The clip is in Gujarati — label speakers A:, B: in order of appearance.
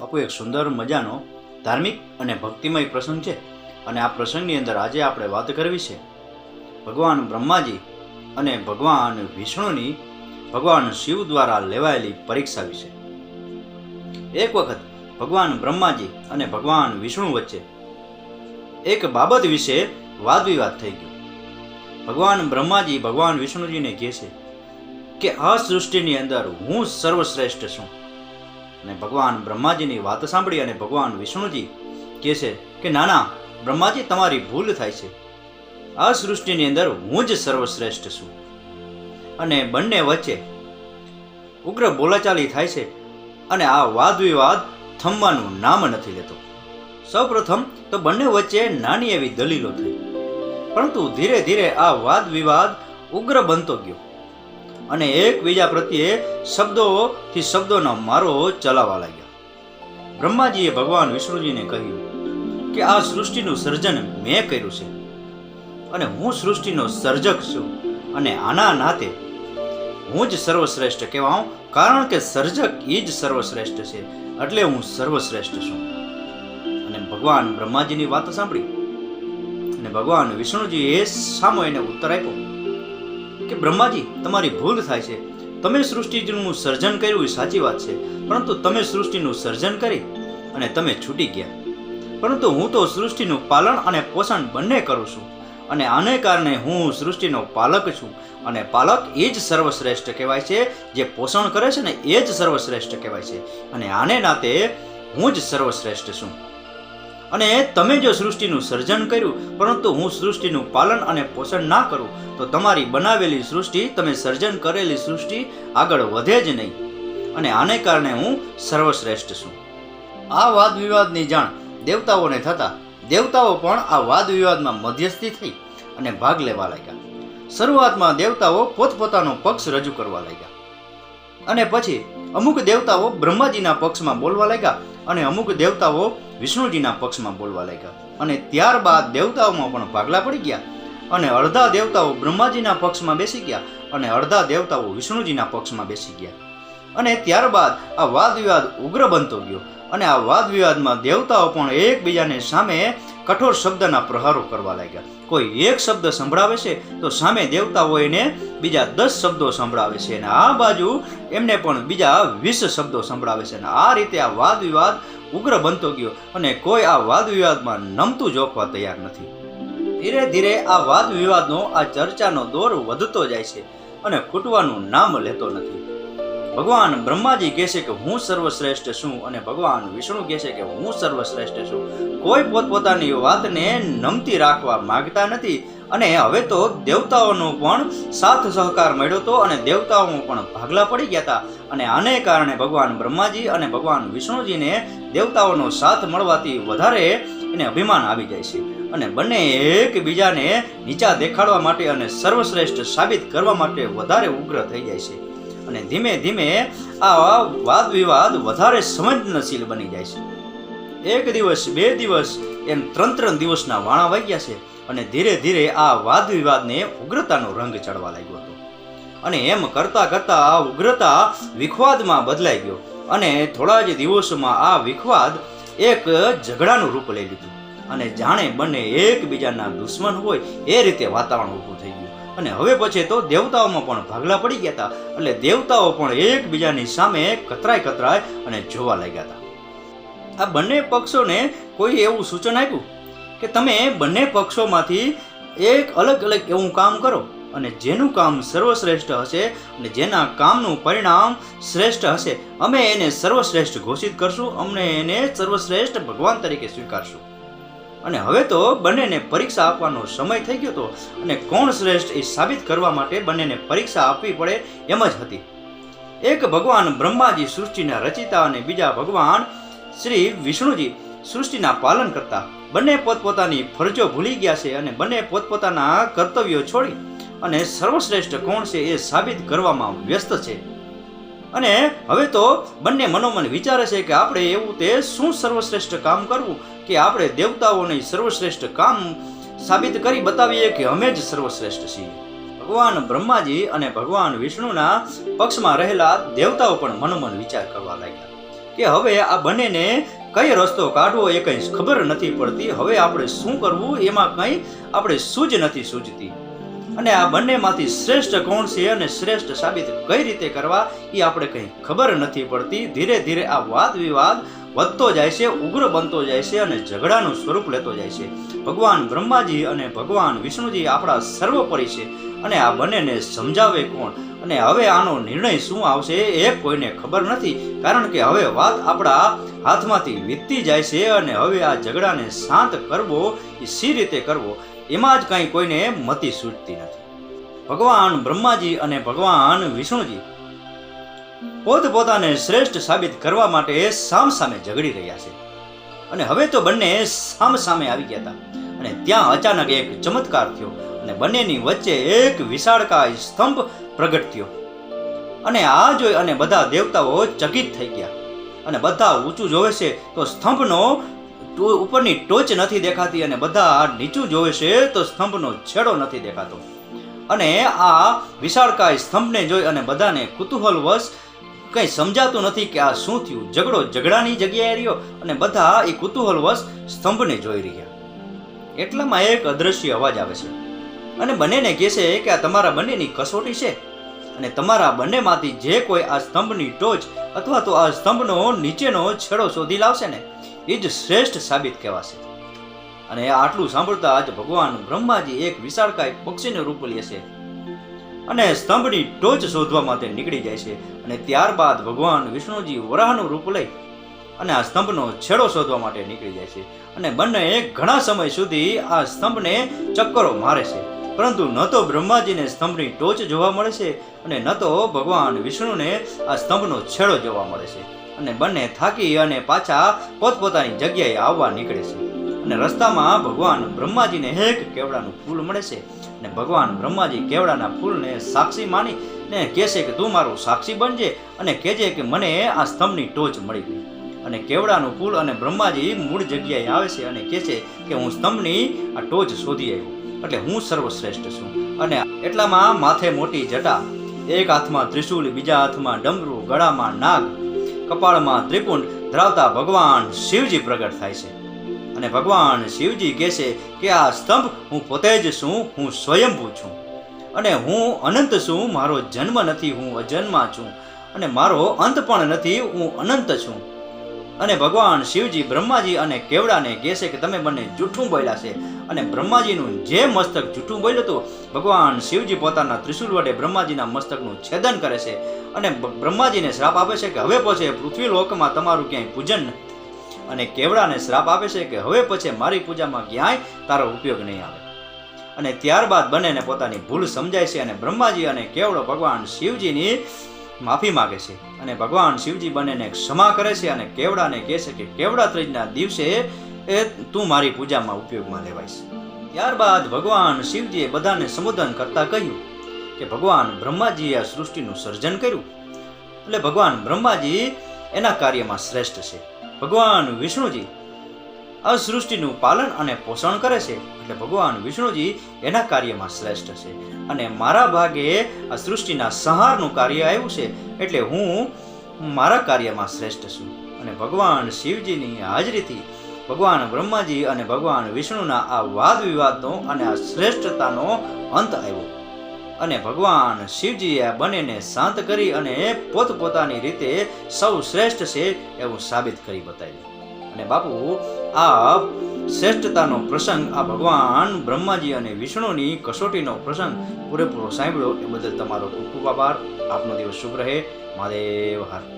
A: બાપુ, એક સુંદર મજાનો, ધાર્મિક અને ભક્તિમય પ્રસંગ છે અને આ પ્રસંગની અંદર આજે આપણે વાત કરવી છે ભગવાન બ્રહ્માજી અને ભગવાન વિષ્ણુની, ભગવાન શિવ દ્વારા લેવાયેલી પરીક્ષા વિશે. એક વખત ભગવાન બ્રહ્માજી અને ભગવાન વિષ્ણુ વચ્ચે એક બાબત વિશે વાદ વિવાદ થઈ ગયો. ભગવાન બ્રહ્માજી ભગવાન વિષ્ણુજીને કહે છે કે આ સૃષ્ટિની અંદર હું સર્વશ્રેષ્ઠ છું. અને ભગવાન બ્રહ્માજીની વાત સાંભળી અને ભગવાન વિષ્ણુજી કહે છે કે, નાના, બ્રહ્માજી, તમારી ભૂલ થાય છે. આ સૃષ્ટિની અંદર હું જ સર્વશ્રેષ્ઠ છું. અને બંને વચ્ચે ઉગ્ર બોલાચાલી થાય છે અને આ વાદ વિવાદ થમવાનું નામ નથી લેતો. સૌપ્રથમ તો બંને વચ્ચે નાની એવી દલીલો થઈ. પરંતુ ધીરે ધીરે આ વાદ વિવાદ ઉગ્ર બનતો ગયો. અને એકબીજા પ્રત્યે શબ્દોથી શબ્દોનો મારો ચલાવવા લાગ્યા. બ્રહ્માજીએ ભગવાન વિષ્ણુજીને કહ્યું કે આ સૃષ્ટિનું સર્જન મેં કર્યું છે અને હું સૃષ્ટિનો સર્જક છું અને આના નાતે હું જ સર્વશ્રેષ્ઠ કહેવાઉં, કારણ કે સર્જક એ જ સર્વશ્રેષ્ઠ છે, એટલે હું સર્વશ્રેષ્ઠ છું. અને ભગવાન બ્રહ્માજીની વાત સાંભળી અને ભગવાન વિષ્ણુજીએ સામો એને ઉત્તર આપ્યો કે બ્રહ્માજી, તમારી ભૂલ થાય છે. તમે સૃષ્ટિનું સર્જન કર્યું એ સાચી વાત છે, પરંતુ તમે સૃષ્ટિનું સર્જન કરી અને તમે છૂટી ગયા. પરંતુ હું તો સૃષ્ટિનું પાલન અને પોષણ બંને કરું છું અને આને કારણે હું સૃષ્ટિનો પાલક છું અને પાલક એ જ સર્વશ્રેષ્ઠ કહેવાય છે, જે પોષણ કરે છે ને એ જ સર્વશ્રેષ્ઠ કહેવાય છે. અને આને નાતે હું જ સર્વશ્રેષ્ઠ છું. અને તમે જો સૃષ્ટિનું સર્જન કર્યું, પરંતુ હું સૃષ્ટિનું પાલન અને પોષણ ના કરું, તો તમારી બનાવેલી સૃષ્ટિ, તમે સર્જન કરેલી સૃષ્ટિ આગળ વધે જ નહીં. અને આને કારણે હું સર્વશ્રેષ્ઠ છું. આ વાદ વિવાદની જાણ દેવતાઓને થતા, દેવતાઓ પણ આ વાદ વિવાદમાં મધ્યસ્થી થઈ અને ભાગ લેવા લાગ્યા. શરૂઆતમાં દેવતાઓ પોતપોતાનો પક્ષ રજૂ કરવા લાગ્યા. અને પછી અમુક દેવતાઓ બ્રહ્માજીના પક્ષમાં બોલવા લાગ્યા અને અમુક દેવતાઓ વિષ્ણુજીના પક્ષમાં બોલવા લાગ્યા. અને ત્યારબાદ દેવતાઓમાં પણ ભાગલા પડી ગયા અને અડધા દેવતાઓ બ્રહ્માજીના પક્ષમાં બેસી ગયા અને અડધા દેવતાઓ વિષ્ણુજીના પક્ષમાં બેસી ગયા. અને ત્યારબાદ આ વાદ વિવાદ ઉગ્ર બનતો ગયો અને આ વાદ વિવાદમાં દેવતાઓ પણ એકબીજાને સામે કઠોર શબ્દના પ્રહારો કરવા લાગ્યા. કોઈ એક શબ્દ સંભળાવે છે તો સામે દેવતાઓ એને બીજા દસ શબ્દો સંભળાવે છે અને આ બાજુ એમને પણ બીજા વીસ શબ્દો સંભળાવે છે અને આ રીતે આ વાદ વિવાદ ઉગ્ર બનતો ગયો અને કોઈ આ વાદ વિવાદમાં નમતું જોખવા તૈયાર નથી. ધીરે ધીરે આ વાદ વિવાદનો આ ચર્ચાનો દોર વધતો જાય છે અને ખૂટવાનું નામ લેતો નથી. ભગવાન બ્રહ્માજી કહે છે કે હું સર્વશ્રેષ્ઠ છું અને ભગવાન વિષ્ણુ કહે છે કે હું સર્વશ્રેષ્ઠ છું. કોઈ પોતપોતાની વાતને નમતી રાખવા માંગતા નથી અને હવે તો દેવતાઓનો પણ સાથ સહકાર મળ્યો હતો અને દેવતાઓ પણ ભાગલા પડી ગયા હતા. અને આને કારણે ભગવાન બ્રહ્માજી અને ભગવાન વિષ્ણુજીને દેવતાઓનો સાથ મળવાથી વધારે એને અભિમાન આવી જાય છે. અને બંને એકબીજાને નીચા દેખાડવા માટે અને સર્વશ્રેષ્ઠ સાબિત કરવા માટે વધારે ઉગ્ર થઈ જાય છે. અને ધીમે ધીમે આ વાદ વિવાદ વધારે સંવેદનશીલ બની જાય છે. એક દિવસ, બે દિવસ એમ ત્રણ ત્રણ દિવસના વાણા વાગ્યા છે અને ધીરે ધીરે આ વાદ વિવાદને ઉગ્રતાનો રંગ ચડવા લાગ્યો હતો. અને એમ કરતા કરતા આ ઉગ્રતા વિખવાદમાં બદલાઈ ગયો અને થોડા જ દિવસોમાં આ વિખવાદ એક ઝઘડાનું રૂપ લઈ લીધું. અને જાણે બંને એકબીજાના દુશ્મન હોય એ રીતે વાતાવરણ ઊભું થઈ ગયું. અને હવે પછી તો દેવતાઓમાં પણ ભાગલા પડી ગયા હતા. એટલે દેવતાઓ પણ એકબીજાની સામે કતરાય કતરાય અને જોવા લાગ્યા હતા. આ બંને પક્ષોને કોઈ એવું સૂચન આપ્યું? કે તમે બંને પક્ષોમાંથી એક અલગ અલગ એવું કામ કરો અને જેનું કામ સર્વશ્રેષ્ઠ હશે અને જેના કામનું પરિણામ શ્રેષ્ઠ હશે. અમે એને સર્વશ્રેષ્ઠ ઘોષિત કરશું, અમને એને સર્વશ્રેષ્ઠ ભગવાન તરીકે સ્વીકારશું. અને હવે તો બંનેને પરીક્ષા આપવાનો સમય થઈ ગયો હતો અને કોણ શ્રેષ્ઠ એ સાબિત કરવા માટે બંનેને પરીક્ષા આપવી પડે એમ જ હતી. એક ભગવાન બ્રહ્માજી સૃષ્ટિના રચિતા અને બીજા ભગવાન શ્રી વિષ્ણુજી સૃષ્ટિના પાલન કરતા. બંને પોતપોતાની ફરજો ભૂલી ગયા છે અને બંને પોતપોતાના કર્તવ્યો છોડી અને સર્વશ્રેષ્ઠ કોણ છે એ સાબિત કરવામાં વ્યસ્ત છે. અને હવે તો બંને મનોમન વિચારે છે કે આપણે એવું તે શું સર્વશ્રેષ્ઠ કામ કરવું કે આપણે દેવતાઓને સર્વશ્રેષ્ઠ કામ સાબિત કરી બતાવીએ કે અમે જ સર્વશ્રેષ્ઠ છીએ. ભગવાન બ્રહ્માજી અને ભગવાન વિષ્ણુના પક્ષમાં રહેલા દેવતાઓ પણ મનોમન વિચાર કરવા લાગ્યા કે હવે આ બંનેને કઈ રસ્તો કાઢવો એ કંઈ ખબર નથી પડતી. હવે આપણે શું કરવું એમાં કંઈ આપણે સૂઝ નથી સૂઝતી. અને આ બંનેમાંથી શ્રેષ્ઠ કોણ છે અને શ્રેષ્ઠ સાબિત કઈ રીતે કરવા એ આપણે કંઈ ખબર નથી પડતી. ધીરે ધીરે આ વાદ વિવાદ વધતો જાય છે, ઉગ્ર બનતો જાય છે અને ઝઘડાનું સ્વરૂપ લેતો જાય છે. ભગવાન બ્રહ્માજી અને ભગવાન વિષ્ણુજી આપણા સર્વોપરી છે અને આ બંનેને સમજાવે કોણ? અને હવે આનો નિર્ણય શું આવશે એ કોઈને ખબર નથી, કારણ કે હવે વાત આપણા હાથમાંથી વીતતી જાય છે અને હવે આ ઝઘડાને શાંત કરવો એ સી રીતે કરવો એમાં જ કંઈ કોઈને મતી સૂચતી નથી. ભગવાન બ્રહ્માજી અને ભગવાન વિષ્ણુજી પોતપોતાને શ્રેષ્ઠ સાબિત કરવા માટે સામ સામે ઝઘડી રહ્યા છે. અને હવે તો બંને સામ સામે આવી ગયા હતા. અને ત્યાં અચાનક એક ચમત્કાર થયો અને બંનેની વચ્ચે એક વિશાળકાય સ્તંભ પ્રગટ થયો. અને આ જોઈ અને બધા દેવતાઓ ચકિત થઈ ગયા. અને બધા ઊંચું જોવે છે તો સ્તંભનો ઉપરની ટોચ નથી દેખાતી અને બધા નીચું જોવે છે તો સ્તંભનો છેડો નથી દેખાતો. અને આ વિશાળકાય સ્તંભને જોઈ અને બધાને કુતૂહલવશ કંઈ સમજાતું નથી કે આ શું થયું. ઝઘડો ઝઘડાની જગ્યાએ રહ્યો અને બધા એ કુતૂહલવશ સ્તંભને જોઈ રહ્યા. એટલામાં એક અદ્રશ્ય અવાજ આવે છે. અને બંનેને કહે છે કે આ તમારા બંનેની કસોટી છે અને તમારા બંનેમાંથી જે કોઈ આ સ્તંભની ટોચ અથવા તો આ સ્તંભનો નીચેનો છેડો શોધી લાવશે ને એ જ શ્રેષ્ઠ સાબિત કહેવાશે. અને આટલું સાંભળતા જ ભગવાન બ્રહ્માજી એક વિશાળકાય પક્ષીનું રૂપ લે છે. અને સ્તંભની ટોચ શોધવા માટે નીકળી જાય છે અને ત્યારબાદ ભગવાન વિષ્ણુજી વરાહનું રૂપ લઈ અને આ સ્તંભનો છેડો શોધવા માટે નીકળી જાય છે. અને બંને ઘણા સમય સુધી આ સ્તંભને ચક્કરો મારે છે. પરંતુ ન તો બ્રહ્માજીને સ્તંભની ટોચ જોવા મળે છે અને ન તો ભગવાન વિષ્ણુને આ સ્તંભનો છેડો જોવા મળે છે. અને બંને થાકી અને પાછા પોતપોતાની જગ્યાએ આવવા નીકળે છે. અને રસ્તામાં ભગવાન બ્રહ્માજીને એક કેવડાનું ફૂલ મળે છે. અને ભગવાન બ્રહ્માજી કેવડાના ફૂલને સાક્ષી માની ને કહેશે કે, તું મારું સાક્ષી બનજે અને કહેજે કે મને આ સ્તંભની ટોચ મળી ગઈ. અને કેવડાનું ફૂલ અને બ્રહ્માજી મૂળ જગ્યાએ આવે છે અને કહે છે કે, હું સ્તંભની આ ટોચ શોધી આવ્યો, એટલે હું સર્વશ્રેષ્ઠ છું. અને એટલામાં માથે મોટી જટા, એક હાથમાં ત્રિશૂલ, બીજા હાથમાં ડમરું, ગળામાં નાગ કપાળમાં ત્રિપુંડ ધરાવતા ભગવાન શિવજી પ્રગટ થાય છે. અને ભગવાન શિવજી કહે છે કે આ સ્તંભ હું પોતે જ છું, હું સ્વયંભૂ છું. અને હું અનંત છું, મારો જન્મ નથી, હું અજન્મા છું. અને મારો અંત પણ નથી, હું અનંત છું. અને ભગવાન શિવજી બ્રહ્માજી અને કેવડાને કહે છે કે તમે બંને જૂઠું બોલ્યા છે. અને બ્રહ્માજીનું જે મસ્તક જૂઠું બોલ્યું હતું, ભગવાન શિવજી પોતાના ત્રિશુલ વડે બ્રહ્માજીના મસ્તકનું છેદન કરે છે. અને બ્રહ્માજીને શ્રાપ આપે છે કે હવે પછી પૃથ્વી લોકમાં તમારું ક્યાંય પૂજન અને કેવડાને શ્રાપ આપે છે કે હવે પછી મારી પૂજામાં ક્યાંય તારો ઉપયોગ નહીં આવે. અને ત્યારબાદ બંનેને પોતાની ભૂલ સમજાય છે અને બ્રહ્માજી અને કેવડો ભગવાન શિવજીની માફી માગે છે અને ભગવાન શિવજી બંનેને ક્ષમા કરે છે અને કેવડાને કહે છે કે કેવડા ત્રીજના દિવસે એ તું મારી પૂજામાં ઉપયોગમાં લેવાઈશ ત્યારબાદ ભગવાન શિવજીએ બધાને સંબોધન કરતા કહ્યું કે ભગવાન બ્રહ્માજીએ આ સૃષ્ટિનું સર્જન કર્યું. એટલે ભગવાન બ્રહ્માજી એના કાર્યમાં શ્રેષ્ઠ છે. ભગવાન વિષ્ણુજી આ સૃષ્ટિનું પાલન અને પોષણ કરે છે. એટલે ભગવાન વિષ્ણુજી એના કાર્યમાં શ્રેષ્ઠ છે. અને મારા ભાગે આ સૃષ્ટિના સંહારનું કાર્ય આવ્યું છે. એટલે હું મારા કાર્યમાં શ્રેષ્ઠ છું. અને ભગવાન શિવજીની હાજરીથી ભગવાન બ્રહ્માજી અને ભગવાન વિષ્ણુના આ વાદ વિવાદનો અને આ શ્રેષ્ઠતાનો અંત આવ્યો. અને ભગવાન શિવજીએ આ બંનેને શાંત કરી અને પોતપોતાની રીતે સૌ શ્રેષ્ઠ છે એવું સાબિત કરી બતાવ્યું. અને બાપુ આ શ્રેષ્ઠતાનો પ્રસંગ, આ ભગવાન બ્રહ્માજી અને વિષ્ણુની કસોટીનો પ્રસંગ પૂરેપૂરો સાંભળ્યો. એ બદલ તમારો ખૂબ ખૂબ આભાર. આપનો દિવસ શુભ રહે. મહાદેવ, હર